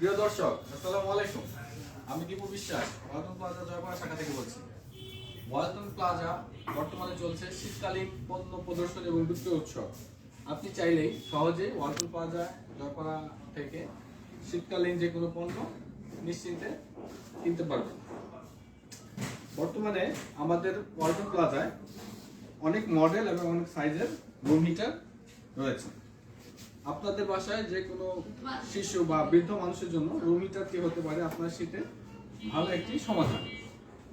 প্রিয় দর্শক, আসসালামু আলাইকুম। আমি দীপু বিশ্বাস, ওয়ালটন প্লাজা জয়পাড়া শাখা থেকে বলছি। ওয়ালটন প্লাজা বর্তমানে চলছে শীতকালীন পণ্য প্রদর্শন এবং বিক্রয় উৎসব। আপনি চাইলেই সহজে ওয়ালটন প্লাজা জয়পাড়া থেকে শীতকালীন যে কোনো পণ্য নিশ্চিন্তে কিনতে পারবেন। বর্তমানে আমাদের ওয়ালটন প্লাজায় অনেক মডেল এবং অনেক সাইজের রুম হিটার রয়েছে। আপনাদের বাসায় যে কোনো শিশু বা বৃদ্ধ মানুষের জন্য রুম হিটারটি হতে পারে আপনার শীতে ভালো একটি সমাধান।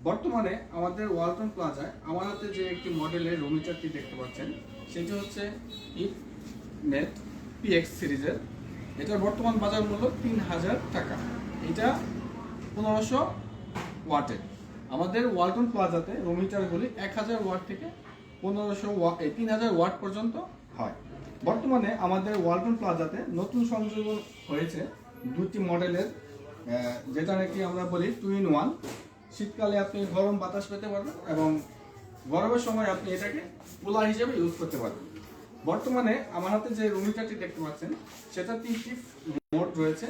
বর্তমানে আমাদের ওয়ালটন প্লাজায় আমার হাতে যে একটি মডেলের রুম হিটারটি দেখতে পাচ্ছেন, সেটি হচ্ছে ইপ নেট পিএক্স সিরিজের। এটার বর্তমান বাজার মূল্য তিন হাজার টাকা। এটা পনেরোশো ওয়াটের। আমাদের ওয়ালটন প্লাজাতে রুম হিটারগুলি এক হাজার ওয়াট থেকে পনেরোশো ওয়াট তিন হাজার ওয়াট পর্যন্ত হয়। বর্তমানে আমাদের ওয়ালটন প্লাজাতে নতুন সংযোজন হয়েছে দুটি মডেলের যেটা নাকি আমরা বলি টু ইন ওয়ান শীতকালে আপনি গরম বাতাস পেতে পারবেন এবং গরমের সময় আপনি এটাকে কুলার হিসেবে ইউজ করতে পারবেন। বর্তমানে আমার হাতে যে রুম হিটারটি দেখতে পাচ্ছেন, সেটা তিনটি মোড রয়েছে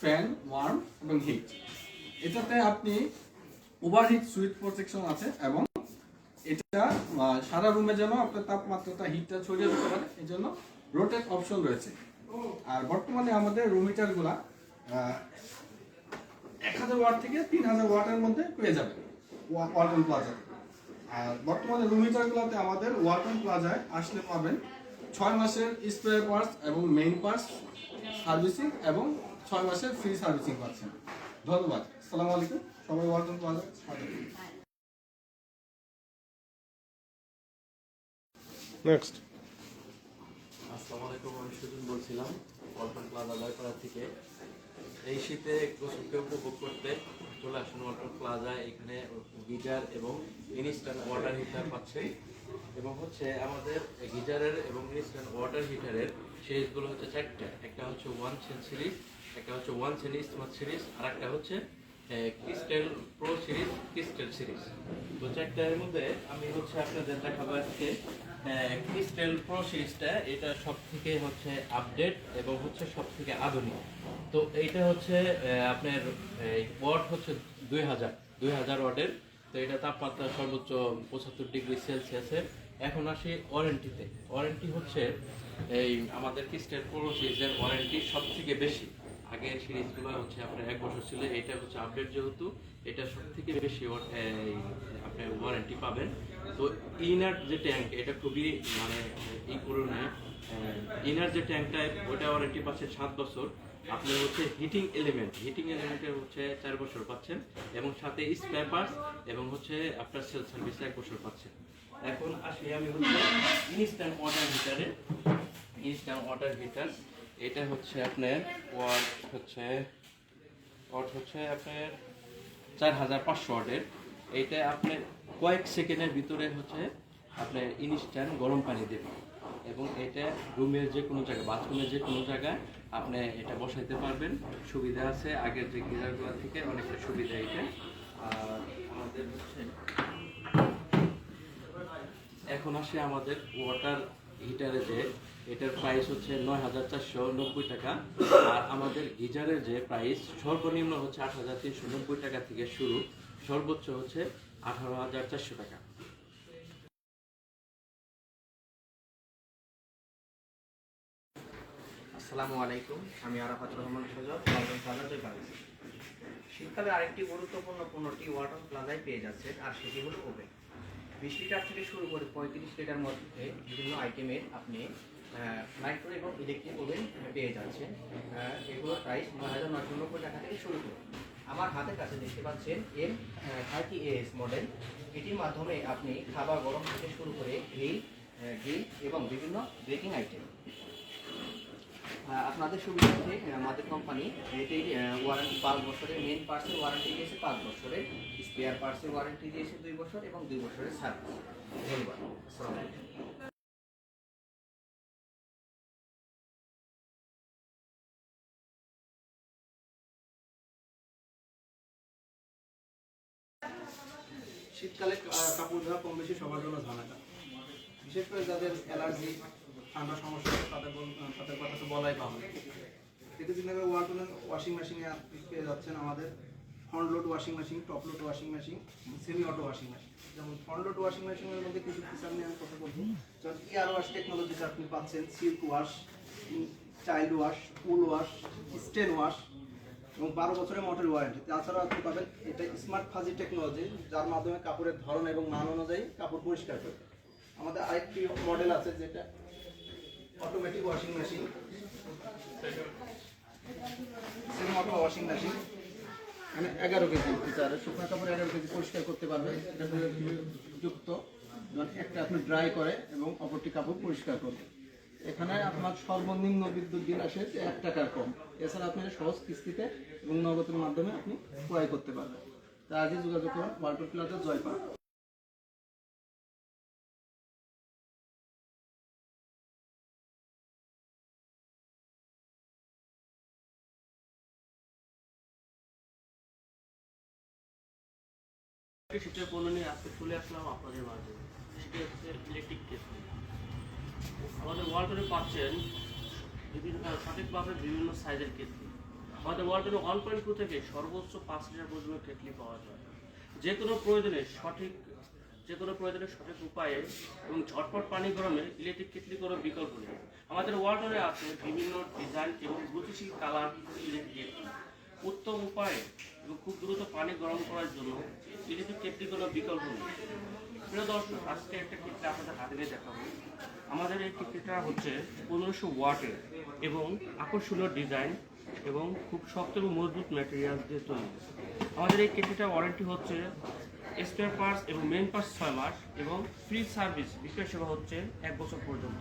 ফ্যান ওয়ার্ম এবং হিট এটাতে আপনি ওভার হিট সুইচ প্রোটেকশন আছে এবং এটা সারা রুমে যেন আপনার তাপমাত্রাটা হিটটা ছড়িয়ে দিতে পারে এই জন্য রোটেট অপশন রয়েছে। আর বর্তমানে আমাদের রুম হিটারগুলা এক হাজার ওয়াট থেকে তিন হাজার ওয়াটের মধ্যে পেয়ে যাবেন ওয়া- ওয়ালটন প্লাজা আর বর্তমানে রুম হিটারগুলোতে আমাদের ওয়ালটন প্লাজায় আসলে পাবেন ছয় মাসের স্পেয়ার পার্টস এবং মেইন পার্টস সার্ভিসিং এবং ছয় মাসের ফ্রি সার্ভিসিং পাচ্ছেন। ধন্যবাদ। আসসালামু আলাইকুম। সবাই ওয়ালটন প্লাজা নেক্সট আমি সুজন বলছিলাম, ওয়ালটন প্লাজা জয়পাড়া থেকে। এই শীতে গোসলকে উপভোগ করতে চলে আসুন ওয়ালটন প্লাজা। এখানে গিজার এবং ইনস্ট্যান্ট ওয়াটার হিটার পাচ্ছেন এবং হচ্ছে আমাদের গিজারের এবং ইনস্ট্যান্ট ওয়াটার হিটারের সিরিজগুলো হচ্ছে চারটা। একটা হচ্ছে ওয়ান চেন সিরিজ একটা হচ্ছে ওয়ান চেন স্মার্ট সিরিজ আর একটা হচ্ছে crystal pro series crystal series তো চারটার মধ্যে আমি হচ্ছে আপনাদের দেখাবো আজকে। ক্রিস্টেল প্রো সিরিজটা এটা সব থেকে হচ্ছে আপডেট এবং হচ্ছে সব থেকে আধুনিক। তো এইটা হচ্ছে আপনার ওয়াট হচ্ছে দুই হাজার দুই হাজার ওয়াটের। তো এটা তাপমাত্রা সর্বোচ্চ পঁচাত্তর ডিগ্রি সেলসিয়াসের। এখন আসি ওয়ারেন্টিতে ওয়ারেন্টি হচ্ছে এই আমাদের ক্রিস্টেল প্রো সিরিজের ওয়ারেন্টি সব থেকে বেশি। আগের সিরিজগুলো হচ্ছে আপনার এক বছর ছিল এটা হচ্ছে আপডেট যেহেতু, এটা সব থেকে বেশি এই আপনার ওয়ারেন্টি পাবেন। তো ইনার যে ট্যাঙ্ক এটা খুবই মানে ই করুন ইনার যে ট্যাঙ্কটা ওটা ওয়ারেন্টি পাচ্ছে সাত বছর, আপনি হচ্ছে হিটিং এলিমেন্ট হিটিং এলিমেন্টের হচ্ছে চার বছর পাচ্ছেন, এবং সাথে স্পেয়ার পার্টস এবং হচ্ছে আপনার সেল সার্ভিস এক বছর পাচ্ছেন। এখন আসি আমি হচ্ছে ইনস্ট্যান্ট ওয়াটার হিটারে ইনস্ট্যান্ট ওয়াটার হিটার এটা হচ্ছে আপনার ওয়াট হচ্ছে ওয়াট হচ্ছে আপনার চার হাজার পাঁচশো ওয়াটের। এইটা আপনার কয়েক সেকেন্ডের ভিতরে হচ্ছে আপনার ইনস্ট্যান্ট গরম পানি দেবে। এবং এটা রুমের যে কোনো জায়গায়, বাথরুমের যে কোনো জায়গায় আপনি এটা বসাইতে পারবেন। সুবিধা আছে, আগের যে গিজারগুলো থেকে অনেকটা সুবিধা এটা আর আমাদের হচ্ছে, এখন আসে আমাদের ওয়াটার হিটারে যে এটার প্রাইস হচ্ছে নয় হাজার চারশো নব্বই টাকা। আর আমাদের গিজারের যে প্রাইস সর্বনিম্ন হচ্ছে আট হাজার তিনশো নব্বই টাকা থেকে শুরু। সর্বোচ্চ হচ্ছে আঠারো হাজার চারশো টাকা। আসসালামু আলাইকুম, আমি আরাফাত রহমান শীতকালে আরেকটি গুরুত্বপূর্ণ পণ্যটি ওয়ালটন প্লাজায় পেয়ে যাচ্ছে আর সেটি হলো ওভেন। বিশ লিটার থেকে শুরু করে পঁয়ত্রিশ লিটার মধ্যে বিভিন্ন আইটেমের আপনি মাইক্রো এবং ইলেকট্রিক ওভেন পেয়ে যাচ্ছেন। এগুলোর প্রাইস নয় হাজার নয়শো নব্বই টাকা থেকে শুরু করে। আমার হাতের কাছে দেখতে পাচ্ছেন এম থার্টি এস মডেল এটির মাধ্যমে আপনি খাবার গরম থেকে শুরু করে গ্রিল গ্রিল এবং বিভিন্ন বেকিং আইটেম আপনাদের সুবিধার্থে আমাদের কোম্পানি এটির ওয়ারেন্টি পাঁচ বছরের মেন পার্টসের ওয়ারেন্টি দিয়েছে পাঁচ বছরের স্পেয়ার পার্টসের ওয়ারেন্টি দিয়েছে দুই বছর এবং দুই বছরের সার্ভিস ধন্যবাদ। আসসালামু শীতকালে কাপড় ধোয়া কম বেশি, সবার জন্য ঝামেলা। বিশেষ করে যাদের অ্যালার্জি ঠান্ডা সমস্যা তাদের তাদের কথা তো বলাই পাবে কিছুদিন আগে ওয়ালটনের ওয়াশিং মেশিনে পেয়ে যাচ্ছেন আমাদের front load washing machine top load washing machine semi auto washing machine যেমন ফ্রন্ট লোড ওয়াশিং মেশিনের মধ্যে কিছু ফিচার নিয়ে আমি কথা বলব। যেমন ইয়ার ওয়াশ টেকনোলজিতে আপনি পাচ্ছেন silk wash child wash wool wash stain wash এবং বারো বছরের মোটর ওয়ারেন্টি তাছাড়া আপনি পাবেন এটা স্মার্ট ফাজি টেকনোলজি যার মাধ্যমে কাপড়ের ধরন এবং মান অনুযায়ী কাপড় পরিষ্কার করে আমাদের আরেকটি মডেল আছে যেটা automatic washing machine washing machine মানে এগারো কেজি শুকনো কাপড় এগারো কেজি পরিষ্কার করতে পারবে। এটা যুক্ত, যেমন একটা আপনি ড্রাই করে এবং অপরটি কাপড় পরিষ্কার করবে। এখানে আপনার সর্বনিম্ন বিদ্যুৎ বিল আসে এক টাকার কম। এছাড়া আপনি সহজ কিস্তিতে এবং নগদের মাধ্যমে আপনি ক্রয় করতে পারবেন। তা আজই যোগাযোগ করুন, ওয়ালটন প্লাজা, জয়পাড়। শীতের পণ্য নিয়ে আজকে চলে আসলাম আপনাদের মাঝে। সেটি হচ্ছে ইলেকট্রিক কেটলি আমাদের ওয়ালটনে পাচ্ছেন বিভিন্ন সঠিকভাবে বিভিন্ন সাইজের কেটলি। আমাদের ওয়ালটনে ওয়ান পয়েন্ট টু থেকে সর্বোচ্চ পাঁচ লিটার পর্যন্ত কেটলি পাওয়া যায়। যে কোনো প্রয়োজনে সঠিক, যে কোনো প্রয়োজনে সঠিক উপায়ে এবং ঝটপট পানি গরমে ইলেকট্রিক কেটলি কোনো বিকল্প নেই। আমাদের ওয়ালটনে আছে বিভিন্ন ডিজাইন এবং গতিশীল কালার ইলেকট্রিক কেটলি। উত্তম উপায়ে এবং খুব দ্রুত পানি গরম করার জন্য ইলেকট্রিক কেটলি কোনো বিকল্প নেই। প্রিয় দর্শক, আজকে একটা কেটলি আপনাদের হাতে নিয়ে দেখাবো। আমাদের এই কেটলিটা হচ্ছে পনেরোশো ওয়াটের এবং আকর্ষণীয় ডিজাইন এবং খুব শক্ত এবং মজবুত ম্যাটেরিয়াল দিয়ে তৈরি। আমাদের এই কেটলিটার ওয়ারেন্টি হচ্ছে স্পেয়ার পার্টস এবং মেন পার্টস ছয় মাস এবং ফ্রি সার্ভিস বিক্রয় সেবা হচ্ছে এক বছর পর্যন্ত।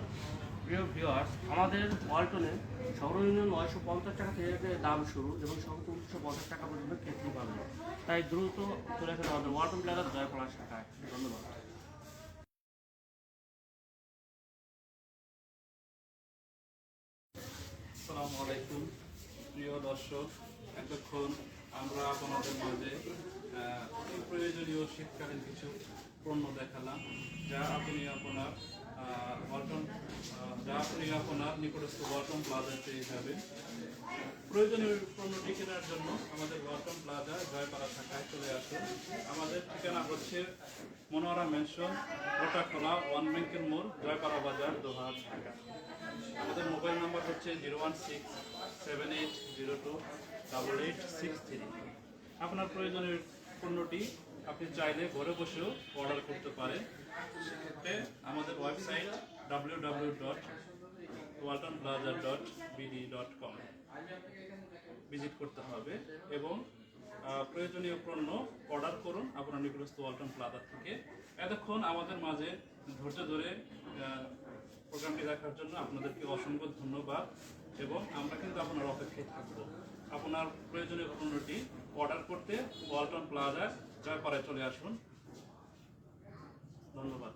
প্রিয় ভিউয়ার্স আমাদের ওয়ালটনে সর্বনিম্ন নয়শো পঞ্চাশ টাকা থেকে দাম শুরু এবং সর্বোচ্চ উনিশশো পঞ্চাশ টাকা পর্যন্ত কেটলি পাবেন তাই দ্রুত চলে আসেন আমাদের ওয়ালটন প্লাজার জয়পড়া শাখায়। ধন্যবাদ। আসসালামু আলাইকুম, প্রিয় দর্শক। এতক্ষণ আমরা আপনাদের মাঝে প্রয়োজনীয় শীতকালীন কিছু পণ্য দেখালাম, যা আপনি আপনার নিকটস্থ প্রয়োজনীয় পণ্যটি কেনার জন্য আমাদের চলে আমাদের ঠিকানা হচ্ছে ওয়ান মোড় বাজার আমাদের মোবাইল নাম্বার হচ্ছে zero one six seven eight zero two double eight six three. আপনার প্রয়োজনীয় পণ্যটি আপনি চাইলে ঘরে বসেও অর্ডার করতে পারেন। কম ভিজিট করতে হবে এবং প্রয়োজনীয় পণ্য অর্ডার করুন আপনার নিকটস্থ ওয়ালটন প্লাজা থেকে। এতক্ষণ আমাদের মাঝে ধৈর্য ধরে প্রোগ্রামটি দেখার জন্য আপনাদেরকে অসংখ্য ধন্যবাদ এবং আমরা কিন্তু আপনার অপেক্ষায় থাকব। আপনার প্রয়োজনীয় পণ্যটি অর্ডার করতে ওয়ালটন প্লাজা জয়পাড়ায় চলে আসুন। ধন্যবাদ।